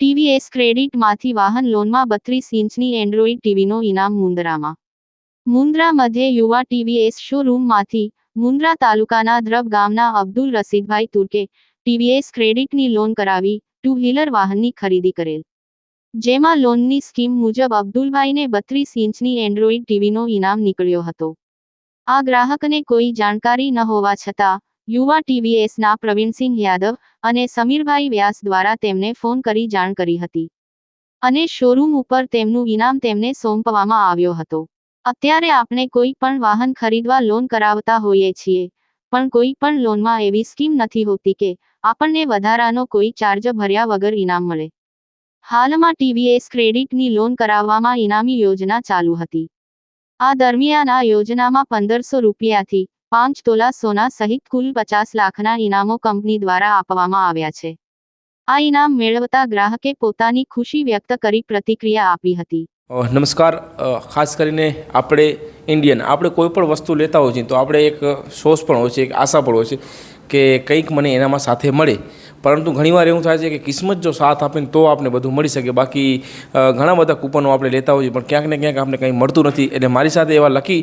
ટીવીએસ ક્રેડિટમાંથી વાહન લોનમાં બત્રીસ ઇંચની એન્ડ્રોઇડ ટીવીનો ઇનામ મુંદ્રામાં. મુંદ્રા મધ્ય યુવા ટીવીએસ શોરૂમમાંથી મુંદ્રા તાલુકાના દ્રબ ગામના અબ્દુલ રસીદભાઈ તુર્કે ટીવીએસ ક્રેડિટની લોન કરાવી ટુ વ્હીલર વાહનની ખરીદી કરેલ. જેમાં લોનની સ્કીમ મુજબ અબ્દુલભાઈને બત્રીસ ઇંચની એન્ડ્રોઇડ ટીવીનો ઇનામ નીકળ્યો હતો. આ ગ્રાહકને કોઈ જાણકારી ન હોવા છતાં, યુવા ટીવીએસના પ્રવીણસિંહ યાદવ અને સમીરભાઈ વ્યાસ દ્વારા તેમને ફોન કરી જાણ કરી હતી. અને શોરૂમ ઉપર તેમનું ઇનામ તેમને સોંપવામાં આવ્યો હતો. અત્યારે આપણે કોઈ પણ વાહન ખરીદવા લોન કરાવતા હોઈએ છીએ, પણ કોઈ પણ લોનમાં એવી સ્કીમ નથી હોતી કે આપણને વધારાનો કોઈ ચાર્જ ભર્યા વગર ઇનામ મળે. હાલમાં ટીવીએસ ક્રેડિટની લોન કરાવવામાં ઇનામી યોજના ચાલુ હતી. આ દરમિયાન આ યોજનામાં પંદરસો રૂપિયાથી પાંચ તોલા સોના સહિત કુલ પચાસ લાખના ઇનામો કંપની દ્વારા આપવામાં આવ્યા છે. આ ઇનામ મેળવતા ગ્રાહકે પોતાની ખુશી વ્યક્ત કરી પ્રતિક્રિયા આપી હતી. નમસ્કાર. ખાસ કરીને આપણે ઇન્ડિયન, આપણે કોઈ પણ વસ્તુ લેતા હોઈએ તો આપણે એક સોસ પણ હોય છે, એક આશા પણ હોય છે કે કંઈક મને એનામાં સાથે મળે. પરંતુ ઘણીવાર એવું થાય છે કે કિસ્મત જો સાથ આપે ને તો આપણે બધું મળી શકે. બાકી ઘણા બધા કૂપનો આપણે લેતા હોઈએ, પણ ક્યાંક ને ક્યાંક આપણે કંઈ મળતું નથી. એટલે મારી સાથે એવા લકી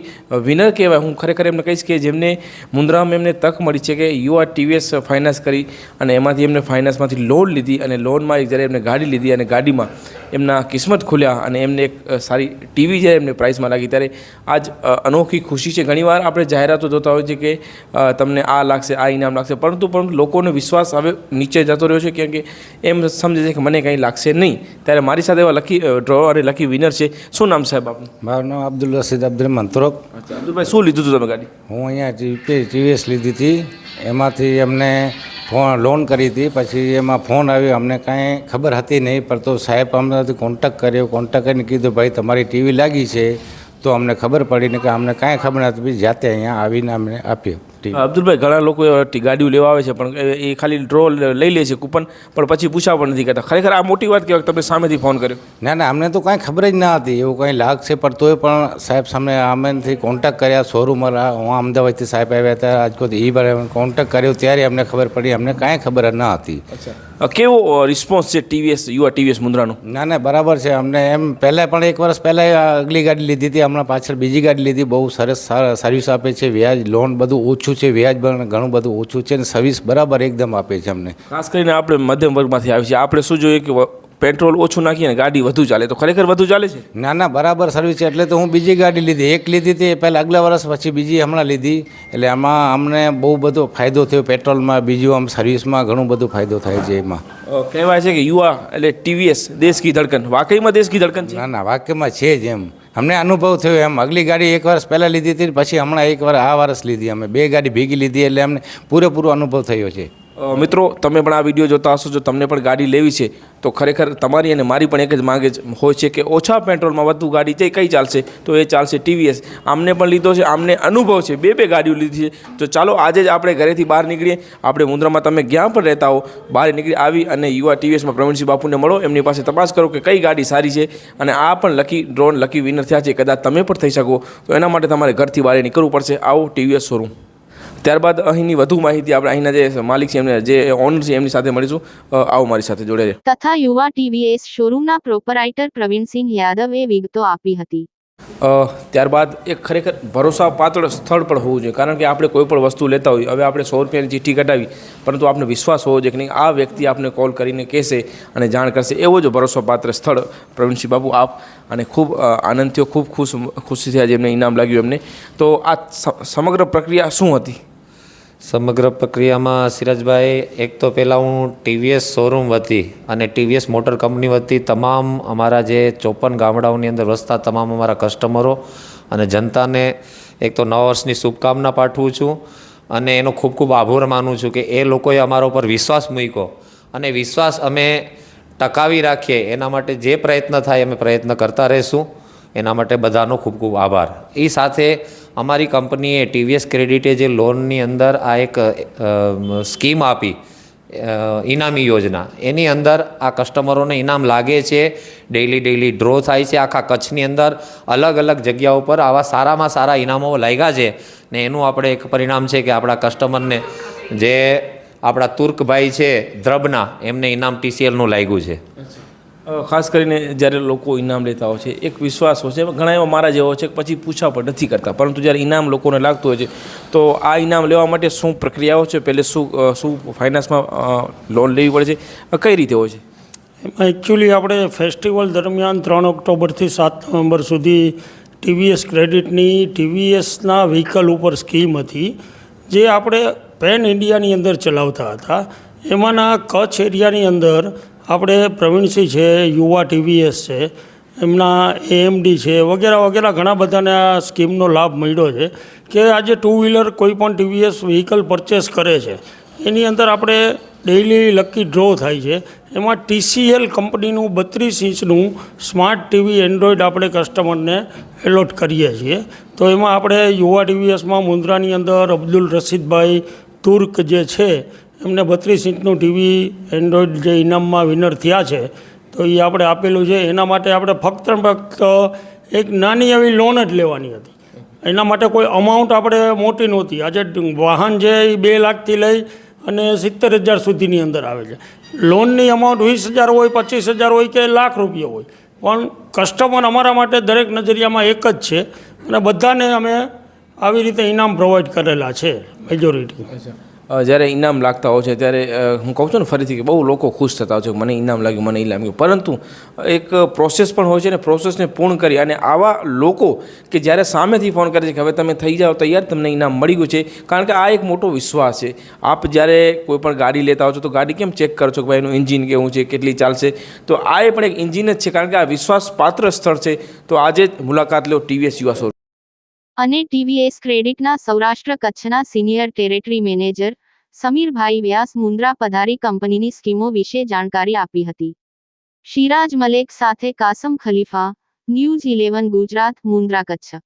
વિનર કહેવાય. હું ખરેખર એમને કહીશ કે જેમને મુન્દ્રામાં એમને તક મળી છે કે યુવા ટીવીએસ ફાઇનાન્સ કરી અને એમાંથી એમને ફાઇનાન્સમાંથી લોન લીધી અને લોનમાં જ્યારે એમને ગાડી લીધી અને ગાડીમાં એમના કિસ્મત ખુલ્યા અને એમને એક સારી ટીવી જ્યારે એમને પ્રાઇસમાં લાગી ત્યારે આજ અનોખી ખુશી છે. ઘણીવાર આપણે જાહેરાતો જોતા હોય છે કે તમને આ લાગશે આ ઇનામ લાગશે પરંતુ પરંતુ લોકોનો વિશ્વાસ હવે નીચે જતો રહ્યો છે કેમ કે એમ સમજે છે કે મને કંઈ લાગશે નહીં. ત્યારે મારી સાથે એવા લકી ડ્રો અને લકી વિનર છે. શું નામ સાહેબ આપનું? મારું નામ અબ્દુલ રશીદ અબ્દુલ મંત્રોક. અબ્દુલભાઈ શું લીધું હતું તમે ગાડી? હું અહીંયા ટીવીએસ લીધી હતી. એમાંથી એમને ફોન લોન કરી હતી. પછી એમાં ફોન આવ્યો. અમને કાંઈ ખબર હતી નહીં, પણ તો સાહેબ અમને કોન્ટેક કર્યો. કોન્ટેક કરીને કીધું, ભાઈ, તમારી ટીવી લાગી છે. તો અમને ખબર પડીને કે અમને કાંઈ ખબર નથી જાતે અહીંયા આવીને અમને આપ્યો. અબ્દુલભાઈ ઘણા લોકો ગાડીઓ લેવા આવે છે પણ એ- ખાલી ડ્રો લઈ લે છે કૂપન પણ પછી પૂછા પણ નથી કરતા. ખરેખર આ મોટી વાત કહેવાય તમે સામેથી ફોન કર્યો. ના ના અમને તો કાંઈ ખબર જ ના હતી એવું કંઈ લાગશે પણ તોય પણ સાહેબ સામે અમેથી કોન્ટેક્ટ કર્યા શોરૂમ હું અમદાવાદથી સાહેબ આવ્યા હતા રાજકોટ એ બારે કોન્ટેક્ટ કર્યો ત્યારે અમને ખબર પડી અમને કાંઈ ખબર ન ના હતી. કેવો રિસ્પોન્સ છે ટીવીએસ યુવા ટીવીએસ મુન્દ્રાનો ના ના બરાબર છે અમને એમ પહેલાં પણ એક વર્ષ પહેલાં આગલી ગાડી લીધી હતી હમણાં પાછળ બીજી ગાડી લીધી બહુ સરસ સર્વિસ આપે છે વ્યાજ લોન બધું ઓછું છે વ્યાજ પણ ઘણું બધું ઓછું છે અને સર્વિસ બરાબર એકદમ આપે છે અમને. ખાસ કરીને આપણે મધ્યમ વર્ગમાંથી આવી છીએ. આપણે શું જોઈએ કે પેટ્રોલ ઓછું નાખીએ ને ગાડી વધુ ચાલે. તો ખરેખર વધુ ચાલે છે? ના ના બરાબર સર્વિસ છે. એટલે તો હું બીજી ગાડી લીધી. એક લીધી હતી પહેલાં આગલા વર્ષ પછી બીજી હમણાં લીધી. એટલે આમાં અમને બહુ બધો ફાયદો થયો પેટ્રોલમાં બીજું આમ સર્વિસમાં ઘણું બધું ફાયદો થાય છે એમાં. કહેવાય છે કે યુવા એટલે ટીવીએસ દેશ કી ધડકન. વાકઈમાં દેશ કી ધડકન છે? ના ના વાક્યમાં છે જ એમ. અમને અનુભવ થયો એમ. અગલી ગાડી એક વર્ષ પહેલાં લીધી હતી પછી હમણાં એક વાર આ વર્ષ લીધી. અમે બે ગાડી ભેગી લીધી એટલે અમને પૂરેપૂરો અનુભવ થયો છે. મિત્રો, તમે પણ આ વીડિયો જોતા હશો, જો તમને પણ ગાડી લેવી છે, તો ખરેખર તમારી અને મારી પણ એક જ માંગે હોય છે કે ઓછા પેટ્રોલમાં વધુ ગાડી જે કઈ ચાલશે, તો એ ચાલશે ટીવીએસ. આમને પણ લીધો છે, આમને અનુભવ છે, બે બે ગાડીઓ લીધી છે. તો ચાલો, આજે જ આપણે ઘરેથી બહાર નીકળીએ. આપણે મુંદ્રામાં તમે ક્યાં પણ રહેતા હો, બહાર નીકળી આવી અને યુવા ટીવીએસમાં પ્રવીણસિંહ બાપુને મળો. એમની પાસે તપાસ કરો કે કઈ ગાડી સારી છે અને આ પણ લકી ડ્રોન, લકી વિનર થયા છે. કદાચ તમે પણ થઈ શકો. તો એના માટે તમારે ઘરથી બહાર નીકળવું પડશે. આવો ટીવીએસ શોરૂમ. ત્યારબાદ અહીંની વધુ માહિતી આપણે અહીંના જે માલિક છે એમને જે ઓનર છે એમની સાથે મળીશું. આવો મારી સાથે જોડે તથા યુવા ટીવીએસ શોરૂમના પ્રોપરાઇટર પ્રવીણસિંહ યાદવે વિગતો આપી હતી. ત્યારબાદ એક ખરેખર ભરોસાપાત્ર સ્થળ પણ હોવું જોઈએ કારણ કે આપણે કોઈ પણ વસ્તુ લેતા હોઈએ હવે આપણે સો રૂપિયાની ચીઠ્ઠી કઢાવી પરંતુ આપણે વિશ્વાસ હોવો જોઈએ કે નહીં આ વ્યક્તિ આપને કોલ કરીને કહેશે અને જાણ કરશે. એવો જ ભરોસાપાત્ર સ્થળ પ્રવીણસિંહ બાબુ આપ અને ખૂબ આનંદ થયો ખૂબ ખુશ ખુશી થયા જેમને ઇનામ લાગ્યું એમને. તો આ સમગ્ર પ્રક્રિયા શું હતી? સમગ્ર પ્રક્રિયામાં સિરાજભાઈ, એક તો પહેલાં હું ટીવીએસ શોરૂમ વતી અને ટીવીએસ મોટર કંપની વતી તમામ અમારા જે ચોપન ગામડાઓની અંદર વસતા તમામ અમારા કસ્ટમરો અને જનતાને એક તો નવા વર્ષની શુભકામના પાઠવું છું અને એનો ખૂબ ખૂબ આભાર માનું છું કે એ લોકોએ અમારા ઉપર વિશ્વાસ મૂક્યો અને વિશ્વાસ અમે ટકાવી રાખીએ. એના માટે જે પ્રયત્ન થાય અમે પ્રયત્ન કરતા રહીશું. એના માટે બધાનો ખૂબ ખૂબ આભાર. એ સાથે અમારી કંપનીએ ટીવીએસ ક્રેડિટે જે લોનની અંદર આ એક સ્કીમ આપી ઇનામી યોજના, એની અંદર આ કસ્ટમરોને ઇનામ લાગે છે ડેઈલી ડેઈલી ડ્રો થાય છે, આખા કચ્છની અંદર અલગ અલગ જગ્યાઓ પર આવા સારામાં સારા ઇનામો લાગ્યા છે. ને એનું આપણે એક પરિણામ છે કે આપણા કસ્ટમરને જે આપણા તુર્કભાઈ છે, દ્રબના, એમને ઇનામ ટીસીએલનું લાગ્યું છે. ખાસ કરીને જ્યારે લોકો ઇનામ લેતા હોય છે, એક વિશ્વાસ હોય છે ઘણા એવા મારા જેવો છે પછી પૂછા પણ નથી કરતા. પરંતુ જ્યારે ઇનામ લોકોને લાગતું હોય છે, તો આ ઇનામ લેવા માટે શું પ્રક્રિયાઓ છે? પહેલે શું શું ફાઇનાન્સમાં લોન લેવી પડે છે? કઈ રીતે હોય છે? એમાં એકચ્યુઅલી આપણે ફેસ્ટિવલ દરમિયાન ત્રણ ઓક્ટોબરથી સાત નવેમ્બર સુધી ટીવીએસ ક્રેડિટની ટીવીએસના વ્હીકલ ઉપર સ્કીમ હતી, જે આપણે પેન ઇન્ડિયાની અંદર ચલાવતા હતા. એમાંના કચ્છ એરિયાની અંદર આપણે પ્રવીણસિંહ છે, યુવા ટીવીએસ છે, એમના એએમડી છે, વગેરે વગેરે ઘણા બધાને આ સ્કીમનો લાભ મળ્યો છે કે આજે ટુ વ્હીલર કોઈ પણ ટીવીએસ વ્હીકલ પરચેસ કરે છે. એની અંદર આપણે ડેઇલી લકી ડ્રો થાય છે. એમાં ટીસીએલ કંપનીનું બત્રીસ ઇંચનું સ્માર્ટ ટીવી એન્ડ્રોઈડ આપણે કસ્ટમરને એલોટ કરીએ છીએ. તો એમાં આપણે યુવા ટીવીએસમાં મુન્દ્રાની અંદર અબ્દુલ રશીદભાઈ તુર્ક જે છે એમને બત્રીસ ઇંચનું ટીવી એન્ડ્રોઈડ જે ઇનામમાં વિનર થયા છે, તો એ આપણે આપેલું છે, એના માટે આપણે ફક્ત ફક્ત એક નાની એવી લોન જ લેવાની હતી. એના માટે કોઈ અમાઉન્ટ આપણે મોટી નહોતી. આજે વાહન છે એ બે લાખથી લઈ અને સિત્તેર હજાર સુધીની અંદર આવે છે. લોનની અમાઉન્ટ વીસ હજાર હોય, પચીસ હજાર હોય કે લાખ રૂપિયા હોય. પણ કસ્ટમર અમારા માટે દરેક નજરિયામાં એક જ છે અને બધાને અમે આવી રીતે ઇનામ પ્રોવાઈડ કરેલા છે મેજોરિટી જ્યારે ઇનામ લાગતા હોય છે, ત્યારે હું કહું છું ને ફરીથી કે બહુ લોકો ખુશ થતા હોય છે મને ઇનામ લાગ્યું, મને ઇનામ લાગ્યું. પરંતુ એક પ્રોસેસ પણ હોય છે ને પ્રોસેસને પૂર્ણ કરી અને આવા લોકો કે જ્યારે સામેથી ફોન કરે છે કે હવે તમે થઈ જાઓ, તૈયાર તમને ઇનામ મળી ગયું છે. કારણ કે આ એક મોટો વિશ્વાસ છે. આપ જ્યારે કોઈ પણ ગાડી લેતા હો છો, તો ગાડી કેમ ચેક કરો છો કે ભાઈ એનું એન્જિન કેવું છે, કેટલી ચાલશે? તો આ એ પણ એક એન્જિન જ છે, કારણ કે આ વિશ્વાસપાત્ર સ્થળ છે. તો આજે મુલાકાત લો ટીવીએસ યુવા અને ટીવીએસ ક્રેડિટના સૌરાષ્ટ્ર કચ્છના સિનિયર ટેરેટરી મેનેજર, સમીરભાઈ વ્યાસ મુન્દ્રા પધારી કંપનીની સ્કીમો વિશે જાણકારી આપી હતી. શિરાજ મલેક સાથે કાસમ ખલીફા, ન્યૂઝ ઇલેવન ગુજરાત મુન્દ્રા કચ્છ.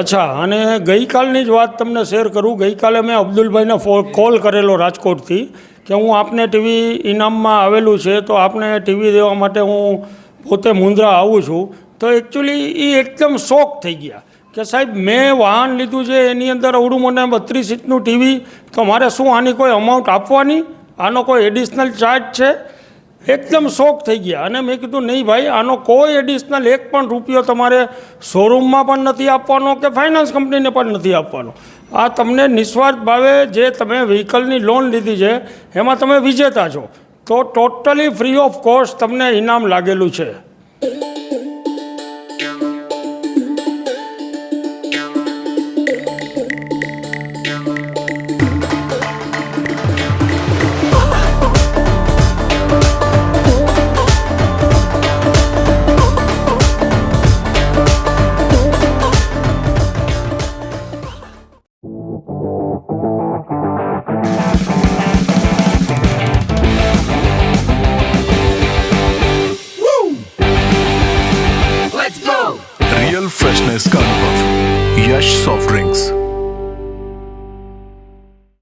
અચ્છા, અને ગઈકાલની જ વાત તમને શેર કરું. ગઈકાલે મેં અબ્દુલભાઈને કોલ કરેલો રાજકોટથી કે હું આપને ટીવી ઇનામમાં આવેલું છે તો આપને ટીવી દેવા માટે હું પોતે મુન્દ્રા આવું છું. તો એકચ્યુઅલી એ એકદમ શોખ થઈ ગયા. કે સાહેબ, મેં વાહન લીધું છે, એની અંદર અવડું મને બત્રીસ ઇંચનું ટીવી, તો મારે શું આની કોઈ અમાઉન્ટ આપવાની? આનો કોઈ એડિશનલ ચાર્જ છે? એકદમ શોખ થઈ ગયા. અને મેં કીધું, નહીં ભાઈ, આનો કોઈ એડિશનલ એક પણ રૂપિયો તમારે શોરૂમમાં પણ નથી આપવાનો કે ફાઇનાન્સ કંપનીને પણ નથી આપવાનો. આ તમને નિસ્વાર્થ ભાવે જે તમે વ્હીકલની લોન લીધી છે, એમાં તમે વિજેતા છો. તો ટોટલી ફ્રી ઓફ કોસ્ટ તમને ઇનામ લાગેલું છે.